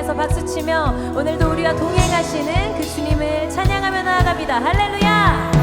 향해서 박수치며 오늘도 우리와 동행하시는 그 주님을 찬양하며 나아갑니다. 할렐루야!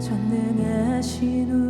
전능하신 우.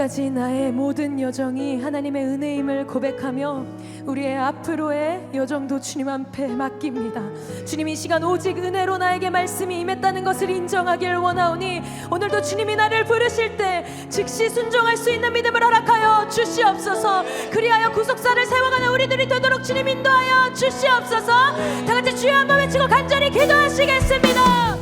이제까지 나의 모든 여정이 하나님의 은혜임을 고백하며 우리의 앞으로의 여정도 주님 앞에 맡깁니다. 주님 이 시간 오직 은혜로 나에게 말씀이 임했다는 것을 인정하길 원하오니 오늘도 주님이 나를 부르실 때 즉시 순종할 수 있는 믿음을 허락하여 주시옵소서. 그리하여 구속사를 세워가는 우리들이 되도록 주님 인도하여 주시옵소서. 다 같이 주여 한번 외치고 간절히 기도하시겠습니다.